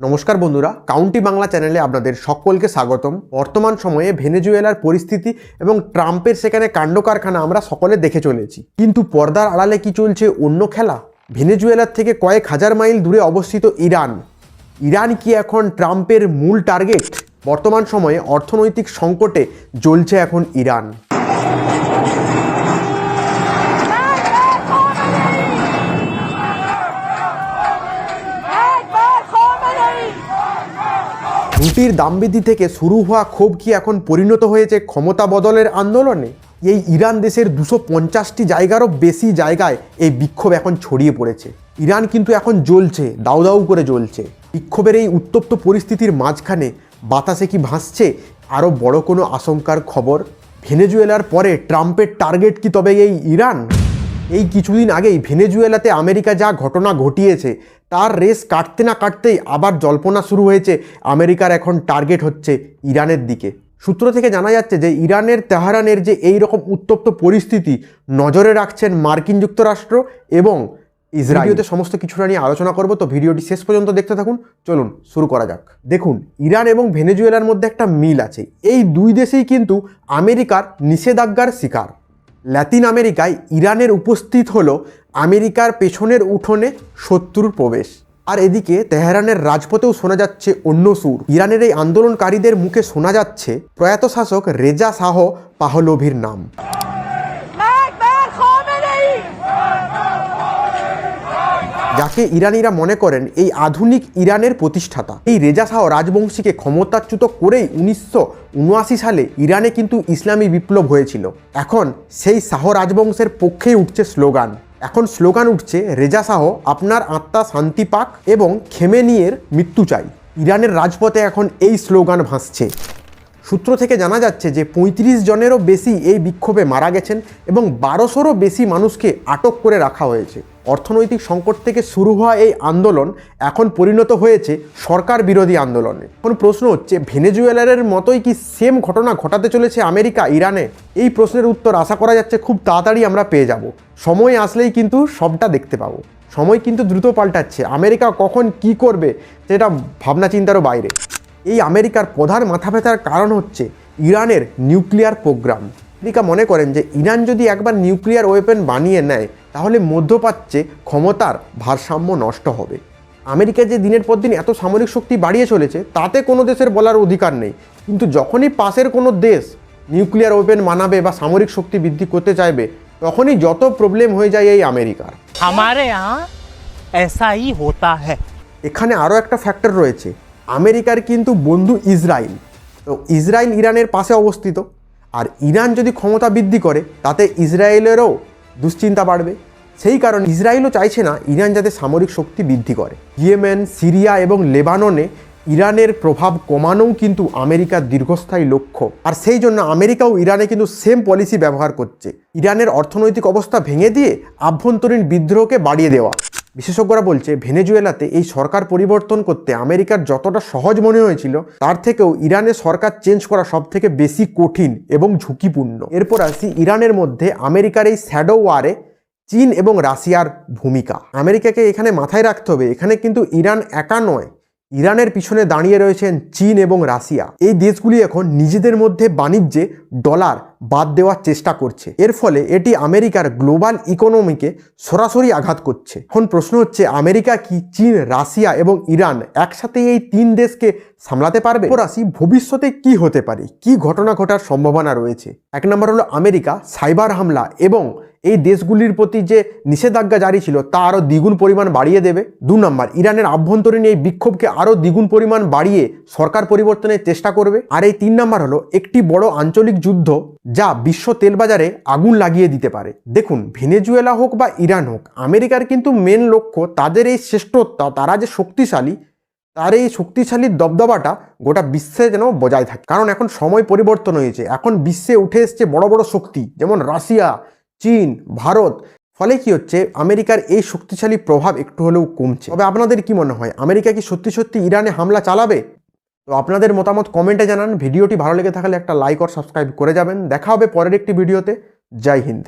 নমস্কার বন্ধুরা কাউন্টি বাংলা চ্যানেলে আপনাদের সকলকে স্বাগতম। বর্তমান সময়ে ভেনেজুয়েলার পরিস্থিতি এবং ট্রাম্পের সেখানে কাণ্ড কারখানা আমরা সকলে দেখে চলেছি। কিন্তু পর্দার আড়ালে কি চলছে অন্য খেলা? ভেনেজুয়েলার থেকে কয়েক হাজার মাইল দূরে অবস্থিত ইরান। ইরান কি এখন ট্রাম্পের মূল টার্গেট বর্তমান সময়ে অর্থনৈতিক সংকটে জ্বলছে এখন ইরান। রুটির দাম বৃদ্ধি থেকে শুরু হওয়া ক্ষোভ কি এখন পরিণত হয়েছে ক্ষমতা বদলের আন্দোলনে? এই ইরান দেশের দুশো পঞ্চাশটি জায়গারও বেশি জায়গায় এই বিক্ষোভ এখন ছড়িয়ে পড়েছে। ইরান কিন্তু এখন জ্বলছে, দাউ দাউ করে জ্বলছে। বিক্ষোভের এই উত্তপ্ত পরিস্থিতির মাঝখানে বাতাসে কি ভাসছে? আরও বড় কোনো আশঙ্কার খবর? ভেনেজুয়েলার পরে ট্রাম্পের টার্গেট কি তবে এই ইরান? এই কিছুদিন আগেই ভেনেজুয়েলাতে আমেরিকা যা ঘটনা ঘটিয়েছে, তার রেস কাটতে না কাটতেই আবার জল্পনা শুরু হয়েছে। আমেরিকার এখন টার্গেট হচ্ছে ইরানের দিকে। সূত্র থেকে জানা যাচ্ছে যে ইরানের তেহরানের যে এই রকম উত্তপ্ত পরিস্থিতি নজরে রাখছেন মার্কিন যুক্তরাষ্ট্র এবং ইসরায়েলিতে সমস্ত কিছুটা নিয়ে আলোচনা করব, তো ভিডিওটি শেষ পর্যন্ত দেখতে থাকুন। চলুন, শুরু করা যাক। দেখুন, ইরান এবং ভেনেজুয়েলার মধ্যে একটা মিল আছে। এই দুই দেশেই কিন্তু আমেরিকার নিষেধাজ্ঞার শিকার। ল্যাতিন আমেরিকায় ইরানের উপস্থিত হল আমেরিকার পেছনের উঠোনে শত্রুর প্রবেশ। আর এদিকে তেহরানের রাজপথেও শোনা যাচ্ছে অন্য সুর। ইরানের এই আন্দোলনকারীদের মুখে শোনা যাচ্ছে প্রয়াত শাসক রেজা শাহ পাহলভির নাম একবার খোমেনি যাকে ইরানিরা মনে করেন এই আধুনিক ইরানের প্রতিষ্ঠাতা। এই রেজা শাহ রাজবংশীকে ক্ষমতাচ্যুত করেই উনিশশো উনআশি সালে ইরানে কিন্তু ইসলামী বিপ্লব হয়েছিল। এখন সেই শাহ রাজবংশের পক্ষেই উঠছে স্লোগান। এখন স্লোগান উঠছে, রেজা শাহ, আপনার আত্মা শান্তি পাক এবং খেমেনিয়ের মৃত্যু চাই। ইরানের রাজপথে এখন এই স্লোগান ভাসছে। সূত্র থেকে জানা যাচ্ছে যে পঁয়ত্রিশ জনেরও বেশি এই বিক্ষোভে মারা গেছেন এবং বারোশোরও বেশি মানুষকে আটক করে রাখা হয়েছে। অর্থনৈতিক সংকট থেকে শুরু হওয়া এই আন্দোলন এখন পরিণত হয়েছে সরকার বিরোধী আন্দোলনে। এখন প্রশ্ন হচ্ছে ভেনেজুয়েলারের মতোই কি সেম ঘটনা ঘটাতে চলেছে আমেরিকা, ইরানে? এই প্রশ্নের উত্তর আশা করা যাচ্ছে খুব তাড়াতাড়ি আমরা পেয়ে যাব। সময় আসলেই কিন্তু সবটা দেখতে পাবো। সময় কিন্তু দ্রুত পাল্টাচ্ছে। আমেরিকা কখন কি করবে সেটা ভাবনা চিন্তারও বাইরে। এই আমেরিকার প্রধান মাথা ব্যথার কারণ হচ্ছে ইরানের নিউক্লিয়ার প্রোগ্রাম। আমেরিকা মনে করেন যে, ইরান যদি একবার নিউক্লিয়ার ওয়েপেন বানিয়ে নেয় তাহলে মধ্যপ্রাচ্যে ক্ষমতার ভারসাম্য নষ্ট হবে। আমেরিকা যে দিনের পর দিন এত সামরিক শক্তি বাড়িয়ে চলেছে তাতে কোনো দেশের বলার অধিকার নেই। কিন্তু যখনই পাশের কোনো দেশ নিউক্লিয়ার ওপেন মানাবে বা সামরিক শক্তি বৃদ্ধি করতে চাইবে তখনই যত প্রবলেম হয়ে যায় এই আমেরিকার। আমারে এসাই হতা হ্যাঁ এখানে আরও একটা ফ্যাক্টর রয়েছে। আমেরিকার কিন্তু বন্ধু ইসরায়েল। তো ইসরায়েল ইরানের পাশে অবস্থিত। আর ইরান যদি ক্ষমতা বৃদ্ধি করে তাতে ইসরায়েলেরও দুশ্চিন্তা বাড়বে। সেই কারণে ইসরায়েলও চাইছে না ইরান যাতে সামরিক শক্তি বৃদ্ধি করে। ইয়েমেন, সিরিয়া এবং লেবাননে ইরানের প্রভাব কমানোও কিন্তু আমেরিকার দীর্ঘস্থায়ী লক্ষ্য। আর সেই জন্য আমেরিকাও ইরানে কিন্তু সেম পলিসি ব্যবহার করছে। ইরানের অর্থনৈতিক অবস্থা ভেঙে দিয়ে আভ্যন্তরীণ বিদ্রোহকে বাড়িয়ে দেওয়া। বিশেষজ্ঞরা বলছে, ভেনেজুয়েলাতে এই সরকার পরিবর্তন করতে আমেরিকার যতটা সহজ মনে হয়েছিল, তার থেকেও ইরানের সরকার চেঞ্জ করা সব থেকে বেশি কঠিন এবং ঝুঁকিপূর্ণ। এরপর আসি ইরানের মধ্যে আমেরিকার এই শ্যাডো ওয়ারে চীন এবং রাশিয়ার ভূমিকা। আমেরিকাকে এখানে মাথায় রাখতে হবে, এখানে কিন্তু ইরান একা নয়, ইরানের পিছনে দাঁড়িয়ে রয়েছেন চীন এবং রাশিয়া। এই দেশগুলি এখন নিজেদের মধ্যে বাণিজ্যে ডলার বাদ দেওয়ার চেষ্টা করছে। এর ফলে এটি আমেরিকার গ্লোবাল ইকোনমিকে সরাসরি আঘাত করছে। এখন প্রশ্ন হচ্ছে, আমেরিকা কি চীন, রাশিয়া এবং ইরান একসাথে এই তিন দেশকে সামলাতে পারবে? আসি ভবিষ্যতে কি হতে পারে? কি ঘটনা ঘটার সম্ভাবনা রয়েছে? এক নম্বর হলো আমেরিকা, সাইবার হামলা এবং এই দেশগুলির প্রতি যে নিষেধাজ্ঞা জারি ছিল, তা আরও দ্বিগুণ পরিমাণ বাড়িয়ে দেবে। দু নম্বর, ইরানের আভ্যন্তরীণ এই বিক্ষোভকে আরও দ্বিগুণ পরিমাণ বাড়িয়ে সরকার পরিবর্তনের চেষ্টা করবে। আর এই তিন নম্বর হলো, একটি বড় আঞ্চলিক যুদ্ধ যা বিশ্ব তেল বাজারে আগুন লাগিয়ে দিতে পারে। দেখুন, ভেনেজুয়েলা হোক বা ইরান হোক, আমেরিকার কিন্তু মেন লক্ষ্য তাদের এই শ্রেষ্ঠত্ব, তারা যে শক্তিশালী, তার এই শক্তিশালী দবদবাটা গোটা বিশ্বে যেন বজায় থাকে। কারণ এখন সময় পরিবর্তন হয়েছে, এখন বিশ্বে উঠে এসছে বড় বড় শক্তি, যেমন রাশিয়া, চীন, ভারত। ফলে কি হচ্ছে, আমেরিকার এই শক্তিশালী প্রভাব একটু হলেও কমছে। তবে আপনাদের কি মনে হয়, আমেরিকা কি সত্যি সত্যি ইরানে হামলা চালাবে? তো আপনাদের মতামত কমেন্টে জানান। ভিডিওটি ভালো লেগে থাকলে একটা লাইক আর সাবস্ক্রাইব করে যাবেন। দেখা হবে পরের একটি ভিডিওতে। জয় হিন্দ।